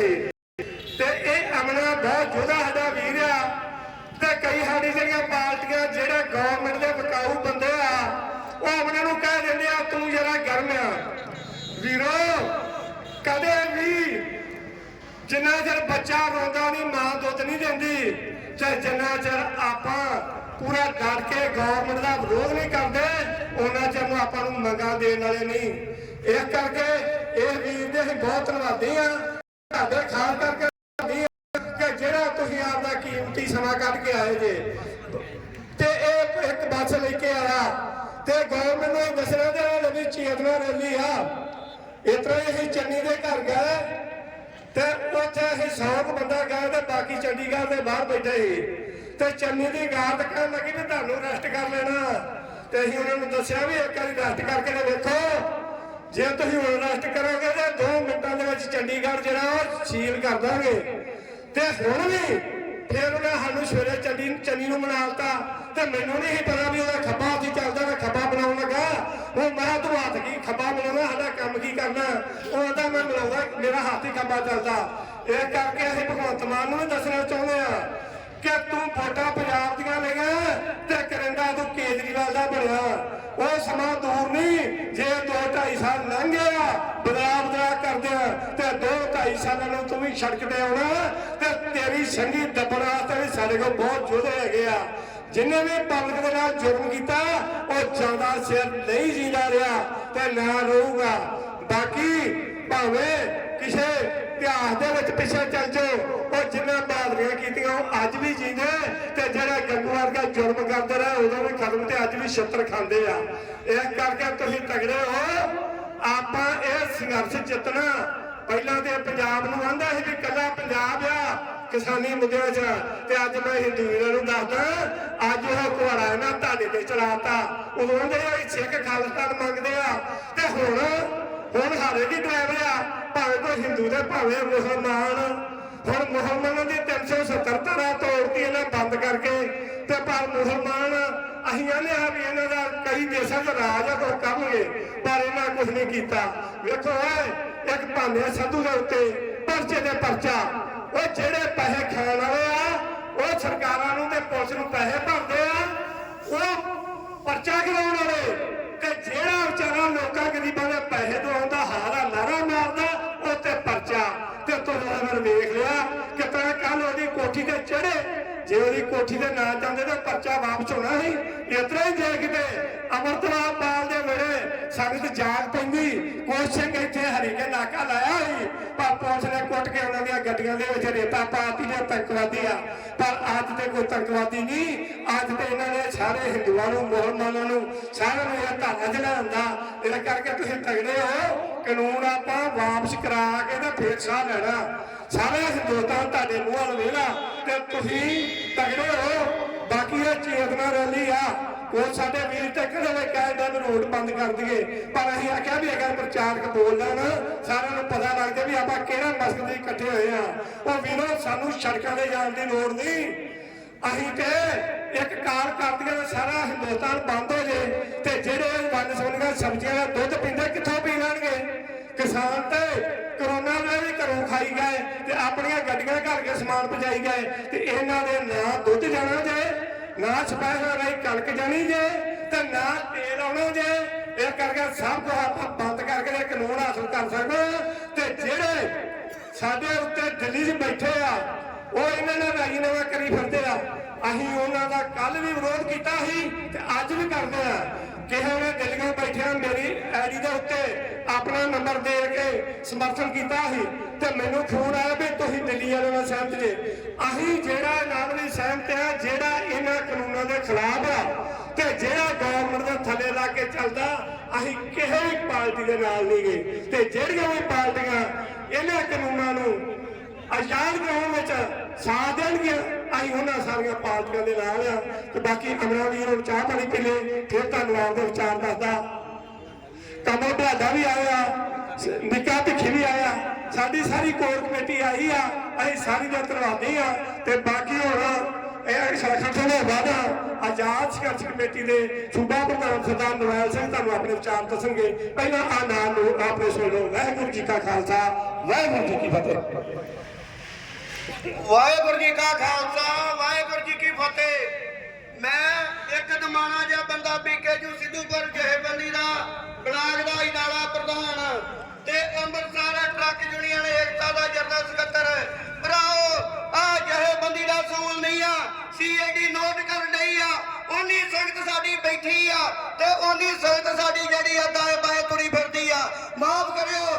ਤੇ ਇਹ ਅਮਨਾ ਬਹੁਤ ਜੋਧਾ ਸਾਡਾ ਵੀਰ ਆ। ਤੇ ਕਈ ਸਾਡੀ ਜਿਹੜੀਆਂ ਪਾਰਟੀਆਂ, ਜਿਹੜੇ ਗਵਰਨਮੈਂਟ ਦੇ ਵਿਕਾਊ ਬੰਦੇ ਆ, ਉਹ ਅਮਨੇ ਨੂੰ ਕਹਿ ਦਿੰਦੇ ਆ, ਤੂੰ ਜਰਾ ਗਰਮ ਆ। ਵੀਰੋ, ਕਦੇ ਵੀ ਜਿੰਨਾ ਚਿਰ ਬੱਚਾ ਰੋਂਦਾ ਨਹੀਂ ਮਾਂ ਦੁੱਧ ਨਹੀਂ ਦਿੰਦੀ, ਤੇ ਜਿੰਨਾ ਚਿਰ ਆਪਾਂ ਪੂਰਾ ਡਟ ਕੇ ਗਵਰਨਮੈਂਟ ਦਾ ਵਿਰੋਧ ਨਹੀਂ ਕਰਦੇ ਉਹਨਾਂ ਚਿਰ ਨੂੰ ਆਪਾਂ ਨੂੰ ਮੰਗਾਂ ਦੇਣ ਵਾਲੇ ਨਹੀਂ। ਇਸ ਕਰਕੇ ਇਹ ਵੀਰ ਦੇ ਅਸੀਂ ਬਹੁਤ ਧੰਨਵਾਦੀ ਆ। ਤੁਹਾਡੇ ਖਾਸ ਕਰਕੇ ਕਿ ਜਿਹੜਾ ਤੁਸੀਂ ਆਪਦਾ ਕੀਮਤੀ ਸਮਾਂ ਕੱਢ ਕੇ ਆਏ ਜੇ। ਤੇ ਇਹ ਇੱਕ ਬੱਸ ਲੈ ਕੇ ਆਇਆ। ਤੇ ਗਵਰਨਮੈਂਟ ਨੂੰ ਦੱਸਣਾ ਤੇ ਨਵੀਂ ਚੇਤਨਾ ਰੈਲੀ ਆ। ਇਸ ਹੀ ਅਸੀਂ ਚੰਨੀ ਦੇ ਘਰ ਗਏ। ਤੇ ਉੱਥੇ ਅਸੀਂ 100 ਕੁ ਬੰਦਾ ਗਏ ਤੇ ਬਾਕੀ ਚੰਡੀਗੜ੍ਹ ਦੇ ਬਾਹਰ ਬੈਠੇ ਸੀ। ਤੇ ਚੰਨੀ ਦੀ ਗਾਰਡ ਕਹਿਣ ਲੱਗੀ ਵੀ ਤੁਹਾਨੂੰ ਰੈਸਟ ਕਰ ਲੈਣਾ। ਤੇ ਅਸੀਂ ਉਹਨਾਂ ਨੂੰ ਦੱਸਿਆ ਵੀ ਇੱਕ ਵਾਰੀ ਰੈਸਟ ਕਰਕੇ ਤੇ ਵੇਖੋ। ਜੇ ਤੁਸੀਂ ਹੁਣ ਅਰੈਸਟ ਕਰੋਗੇ ਤੇ 2 ਮਿੰਟਾਂ ਦੇ ਵਿੱਚ ਚੰਡੀਗੜ੍ਹ ਜਿਹੜਾ ਉਹ ਸੀਲ ਕਰ ਦਾਂਗੇ। ਤੇ ਹੁਣ ਵੀ ਫਿਰ ਉਹਨੇ ਸਾਨੂੰ ਸਵੇਰੇ ਚੰਡੀ, ਚੰਨੀ ਨੂੰ ਮਨਾਲਤਾ ਤੇ ਮੈਨੂੰ ਨਹੀਂ ਪਤਾ ਵੀ ਉਹਦਾ ਖੱਬਾ ਹੱਥ ਚੱਲਦਾ ਮੈਂ ਖੱਬਾ ਬਣਾਉਣ ਲੱਗਾ। ਉਹ ਮੈਂ ਤੂੰ ਹੱਥ ਕੀ ਖੱਬਾ ਬਣਾਉਣਾ, ਸਾਡਾ ਕੰਮ ਕੀ ਕਰਨਾ? ਉਹ ਆਂਦਾ ਮੈਂ ਬਣਾਉਂਦਾ, ਮੇਰਾ ਹੱਥ ਹੀ ਖੱਬਾ ਚੱਲਦਾ। ਇਹ ਕਰਕੇ ਅਸੀਂ ਭਗਵੰਤ ਮਾਨ ਨੂੰ ਵੀ ਦੱਸਣਾ ਚਾਹੁੰਦੇ ਆ ਕਿ ਤੂੰ ਵੋਟਾਂ ਪੰਜਾਬ ਦੀਆਂ ਲਈਆਂ ਤੇ ਕਰਿੰਦਾ ਤੂੰ ਕੇਜਰੀਵਾਲ ਦਾ ਬਣਿਆ। ਉਹ ਸਮਾਂ ਦੂਰ ਜੇ 2 2.5 ਸਾਲ ਲੰਘ ਗਿਆ ਬਦਲਾਅ ਬਦਲਾਅ ਕਰਦੇ ਆ, ਤੇ 2 2.5 ਸਾਲਾਂ ਨੂੰ ਤੂੰ ਵੀ ਸੜਕ ਤੇ ਆਉਣਾ, ਤੇ ਤੇਰੀ ਸੰਗੀ ਦੱਬਣ ਵਾਸਤੇ ਸਾਡੇ ਕੋਲ ਬਹੁਤ ਯੋਧੇ ਹੈਗੇ ਆ। ਜਿਨੇ ਵੀ ਪਬਲਿਕ ਦੇ ਨਾਲ ਜੁਰਮ ਕੀਤਾ, ਉਹ ਜਾਂਦਾ ਸਿਰ ਨਹੀਂ ਜਿੰਦਾ ਰਿਹਾ ਤੇ ਨਾ ਰਹੂਗਾ। ਬਾਕੀ ਭਾਵੇਂ ਕਿਸੇ ਇਤਿਹਾਸ ਦੇ ਵਿੱਚ ਪਿੱਛੇ ਚੱਲ ਜਾਓ, ਉਹ ਜਿੰਨਾ ਬਹਾਦਰੀਆਂ ਕੀਤੀਆਂ, ਉਹ ਅੱਜ ਵੀ ਜੀਂਦੇ ਤੇ ਜਿਹੜਾ ਗੰਗੂ ਵਰਗਾ ਜੁਰਮ ਕਰਦੇ ਰਹੇ ਉਦੋਂ ਵੀ ਖਤਮ ਤੇ ਅੱਜ ਵੀ ਛੱਤਰ ਖਾਂਦੇ ਆ। ਇਸ ਕਰਕੇ ਤੁਸੀਂ ਤਗੜੇ ਹੋ ਆਪਾਂ ਇਹ ਸੰਘਰਸ਼ ਜਿੱਤਣਾ। ਪਹਿਲਾਂ ਤੇ ਪੰਜਾਬ ਨੂੰ ਆਂਦਾ ਸੀ ਵੀ ਕੱਲਾ ਪੰਜਾਬ ਆ, ਕਿਸਾਨੀ ਮੁੱਦਿਆਂ 'ਚ। ਤੇ ਅੱਜ ਮੈਂ ਹਿੰਦੂ ਵੀਰਾਂ ਨੂੰ ਦੱਸਦਾ, ਅੱਜ ਉਹ ਕੁਹਾੜਾ ਇਹਨਾਂ ਤੁਹਾਡੇ ਤੇ ਚਲਾਤਾ ਉਦੋਂ ਦੇ ਇਹ ਸਿੱਖ ਖਾਲਸਤਾਨ ਮੰਗਦੇ ਆ। ਤੇ ਹੁਣ ਹੁਣ ਹਾਰੇ ਦੀ ਡਰਾਈਵਰ ਆ। ਭਾਵੇਂ ਕੋਈ ਹਿੰਦੂ ਦੇ ਭਾਵੇਂ ਮੁਸਲਮਾਨ। ਹੁਣ ਮੁਸਲਮਾਨਾਂ ਦੀ 370 ਧਾਰਾ ਤੋੜਤੀ ਇਹਨਾਂ ਬੰਦ ਕਰਕੇ। ਤੇ ਪਰ ਮੁਸਲਮਾਨ, ਅਸੀਂ ਆਨੇ ਆ ਵੀ ਇਹਨਾਂ ਦਾ ਕਈ ਦੇਸ਼ਾਂ 'ਚ ਰਾਜ ਆ ਕੋ ਕਰਨਗੇ ਪਰ ਇਹਨਾਂ ਕੁਝ ਨਹੀਂ ਕੀਤਾ। ਵੇਖੋ ਓਏ, ਇੱਕ ਭਾਨੇ ਸੰਧੂ ਦੇ ਉੱਤੇ ਪਰਚੇ ਦੇ ਪਰਚਾ। ਉਹ ਜਿਹੜੇ ਪੈਸੇ ਖਾਣ ਵਾਲੇ ਆ, ਉਹ ਸਰਕਾਰਾਂ ਨੂੰ ਤੇ ਪੁਲਿਸ ਨੂੰ ਪੈਸੇ ਭਰਦੇ ਆ, ਉਹ ਪਰਚਾ ਕਰਾਉਣ ਵਾਲੇ। ਤੇ ਜਿਹੜਾ ਵਿਚਾਰਾ ਲੋਕਾਂ ਗਰੀਬਾਂ ਦੇ ਪੈਸੇ ਦਵਾਉਂਦਾ ਹਾਰਾ ਲਾਰਾ ਮਾਰਦਾ, ਉਹ ਤੇ ਪਰਚਾ। ਤੇ ਤੁਸੀਂ ਮੈਂ ਵੇਖ ਲਿਆ ਕਿ ਤਾਂ ਕੱਲ ਉਹਦੀ ਕੋਠੀ ਤੇ ਚੜੇ ਜੇ ਉਹਦੀ ਕੋਠੀ ਤੇ ਨਾ ਜਾਂਦੇ ਤਾਂ ਪਰਚਾ ਵਾਪਸ ਹੋਣਾ ਸੀ। ਇਤਰਾ ਹੀ ਜੇ ਕਿਤੇ ਅਮਰਤਪਾਲ ਪਾਲ ਦੇ ਵੇਲੇ ਸੰਗਤ ਜਾਗ ਪੈਂਦੀ ਕੁਛ ਸਿੰਘ ਇੱਥੇ ਹਰੀਕੇ ਨਾਕਾ ਲਾਇਆ ਸੀ। ਪਰ ਪੁਲਿਸ ਨੇ ਕੁੱਟ ਕੇ ਉਹਨਾਂ ਦੀਆਂ ਗੱਡੀਆਂ ਦੇ ਵਿੱਚ ਰੇਤਾ ਪਾਤੀ ਨੇ ਤੰਕਵਾਦੀ ਆ। ਪਰ ਅੱਜ ਤੇ ਕੋਈ ਤੰਕਵਾਦੀ ਨਹੀਂ, ਅੱਜ ਤੇ ਇਹਨਾਂ ਨੇ ਸਾਰੇ ਹਿੰਦੂਆਂ ਨੂੰ, ਮੁਸਲਮਾਨਾਂ ਨੂੰ ਸਾਰਿਆਂ ਨੂੰ ਇਹ ਧਾਰਾ ਜਲਾਉਂਦਾ ਇਹਦਾ ਕਰਕੇ ਤੁਸੀਂ ਤਗੜੇ ਹੋ। ਕਾਨੂੰਨ ਆਪਾਂ ਵਾਪਸ ਕਰਾ ਕੇ ਤੇ ਫੇਰ ਸਾਹ ਲੈਣਾ। ਸਾਰਾ ਹਿੰਦੁਸਤਾਨ ਤੁਹਾਡੇ ਮੂੰਹ ਵੱਲ ਵੇਲਾ ਤੇ ਤੁਸੀਂ ਤਗੜੇ ਹੋ। ਬਾਕੀ ਇਹ ਚੇਤਨਾ ਰੈਲੀ ਆ, ਉਹ ਸਾਡੇ ਵੀਰ ਤੇ ਕਿਹੜੇ ਕਹਿੰਦਾ ਵੀ ਰੋਡ ਬੰਦ ਕਰ ਦਈਏ। ਪਰ ਅਸੀਂ ਆਖਿਆ ਵੀ ਅਗਰ ਪ੍ਰਚਾਰਕ ਬੋਲ ਲੈਣ ਸਾਰਿਆਂ ਨੂੰ ਪਤਾ ਲੱਗ ਜਾਏ ਵੀ ਆਪਾਂ ਕਿਹੜਾ ਮਸਜਿਦ ਦੇ ਇਕੱਠੇ ਹੋਏ ਆ। ਉਹ ਵੀਰੋ, ਸਾਨੂੰ ਸੜਕਾਂ ਤੇ ਜਾਣ ਦੀ ਲੋੜ ਨਹੀਂ। ਅਸੀਂ ਤੇ ਇੱਕ ਕਾਰ ਕਰਦੀਆਂ ਤਾਂ ਸਾਰਾ ਹਿੰਦੁਸਤਾਨ ਬੰਦ ਹੋ ਜੇ ਤੇ ਜਿਹੜੇ ਵੰਨ ਸੁਣੀਆਂ ਸਬਜ਼ੀਆਂ ਦਾ ਦੁੱਧ ਪੀਂਦੇ ਕਿੱਥੋਂ ਪੀ ਲੈਣਗੇ? ਕਿਸਾਨ ਤੇ ਕਰੋਨਾ ਖਾਈ ਗਏ ਤੇ ਆਪਣੀਆਂ ਗੱਡੀਆਂ ਘਰ ਕੇ ਸਮਾਨ ਪਹੁੰਚਾਈ ਗਏ ਤੇ ਇਹਨਾਂ ਦੇ ਨਾ ਦੁੱਧ ਜਾਣਾ ਜੇ, ਨਾ ਸਪੈਸ਼ਲ ਰਹੀ ਕਣਕ ਜਾਣੀ ਜੇ ਤੇ ਨਾ ਤੇਲ ਆਉਣਾ ਜੇ। ਇਹ ਕਰਕੇ ਸਭ ਕੁਝ ਆਪਾਂ ਬੰਦ ਕਰਕੇ ਤੇ ਕਾਨੂੰਨ ਹਾਸਲ ਕਰ ਸਕਦੇ ਹਾਂ ਤੇ ਜਿਹੜੇ ਸਾਡੇ ਉੱਤੇ ਦਿੱਲੀ 'ਚ ਬੈਠੇ ਆ, ਉਹ ਇਹਨਾਂ ਨਾਲ ਰਾਜੀਨਾਮਾ ਕਰੀ ਫਿਰਦੇ ਅਸੀਂ ਉਹਨਾਂ ਦਾ ਕੱਲ ਵੀ ਵਿਰੋਧ ਕੀਤਾ ਸੀ ਤੇ ਅੱਜ ਵੀ ਕਰਦੇ ਆ। ਕਿਸੇ ਨੇ ਦਿੱਲੀੋਂ ਬੈਠਿਆ ਮੇਰੀ ਆਈਡੀ ਦੇ ਉੱਤੇ ਆਪਣਾ ਨੰਬਰ ਦੇ ਕੇ ਸਮਰਥਨ ਕੀਤਾ ਸੀ ਤੇ ਮੈਨੂੰ ਫੋਨ ਆਇਆ ਵੀ ਤੁਸੀਂ ਦਿੱਲੀ ਵਾਲੇ ਨਾਲ ਸਹਿਮਤ ਜੇ। ਅਸੀਂ ਜਿਹੜਾ ਨਾਲ ਵੀ ਸਹਿਮਤ ਆ, ਜਿਹੜਾ ਇਹਨਾਂ ਕਾਨੂੰਨਾਂ ਦੇ ਖਿਲਾਫ ਆ ਤੇ ਜਿਹੜਾ ਗਵਰਨਮੈਂਟ ਦੇ ਥੱਲੇ ਲਾ ਕੇ ਚੱਲਦਾ, ਅਸੀਂ ਕਿਸੇ ਵੀ ਪਾਰਟੀ ਦੇ ਨਾਲ ਨਹੀਂ ਗਏ। ਤੇ ਜਿਹੜੀਆਂ ਵੀ ਪਾਰਟੀਆਂ ਇਹਨਾਂ ਕਾਨੂੰਨਾਂ ਨੂੰ ਆਜ਼ਾਦ ਕਰਾਉਣ ਵਿੱਚ ਸਾਥ ਦੇਣਗੇ। ਅਸੀਂ ਉਹਨਾਂ ਸਾਰੀਆਂ ਪਾਰਟੀਆਂ ਦੇ ਨਾਲ ਆ ਤੇ ਬਾਕੀ ਅਮਰਾ ਵੀਰ ਹੁਣ ਚਾਹ ਪਾਣੀ ਪੀ ਲੈ ਫਿਰ ਤੁਹਾਨੂੰ ਆਪਦੇ ਵਿਚਾਰ ਦੱਸਦਾ। ਕਮਲ ਬਹਾਦਾ ਵੀ ਆਇਆ ਨਿੱਕਾ ਭਿੱਖੀ ਵੀ ਆਇਆ ਸਾਡੀ ਸਾਰੀ ਕੋਰ ਕਮੇਟੀ ਆਈ ਆ, ਅਸੀਂ ਸਾਰੀ ਦੇ ਧੰਨਵਾਦੀ ਆ ਤੇ ਬਾਕੀ ਹੁਣ ਇਹ ਸ਼ਾਖਾ ਤੋਂ ਬਾਅਦ ਆਜ਼ਾਦ ਸੰਘਰਸ਼ ਕਮੇਟੀ ਦੇ ਸੂਬਾ ਪ੍ਰਧਾਨ ਸਰਦਾਰ ਨਵਾਇਲ ਸਿੰਘ ਤੁਹਾਨੂੰ ਆਪਣੇ ਵਿਚਾਰ ਦੱਸਣਗੇ। ਪਹਿਲਾਂ ਆ ਨਾਮ ਨੂੰ ਆਪਣੇ ਸੁਣ ਲਓ ਵਾਹਿਗੁਰੂ ਜੀ ਕਾ ਖਾਲਸਾ, ਵਾਹਿਗੁਰੂ ਜੀ ਕੀ ਫਤਿਹ। ਵਾਹਿਗੁਰੂ ਜੀ ਕਾ ਖਾਲਸਾ, ਵਾਹਿਗੁਰੂ ਜੀ ਕੀ ਫਤਿਹ। ਮੈਂ ਇੱਕ ਦਮਾਣਾ ਜਿਹਾ ਬੰਦਾ ਬੀਕੇਜੂ ਸਿੱਧੂਪੁਰ ਜਹੇਬੰਦੀ ਦਾ, ਬਲਾਕ ਦਾ ਇਨਾਲਾ ਪ੍ਰਧਾਨ। ਤੇ ਅੰਮ੍ਰਿਤਸਰ ਟਰੱਕ ਯੂਨੀਅਨ ਏਕਤਾ ਦਾ ਜਨਰਲ ਸਕੱਤਰ। ਭਰਾਓ, ਆ ਜਹੇਬੰਦੀ ਦਾ ਸੂਲ ਨਹੀਂ ਆ ਸੀਆਈਡੀ ਨੋਟ ਕਰ ਲਈ ਆ। ਉਨੀ ਸੰਗਤ ਸਾਡੀ ਬੈਠੀ ਆ ਤੇ ਉਨੀ ਸੰਗਤ ਸਾਡੀ ਜਿਹੜੀ ਆ ਦਾਏ ਬਾਏ ਤੁਰੀ ਫਿਰਦੀ ਆ। ਮਾਫ ਕਰਿਓ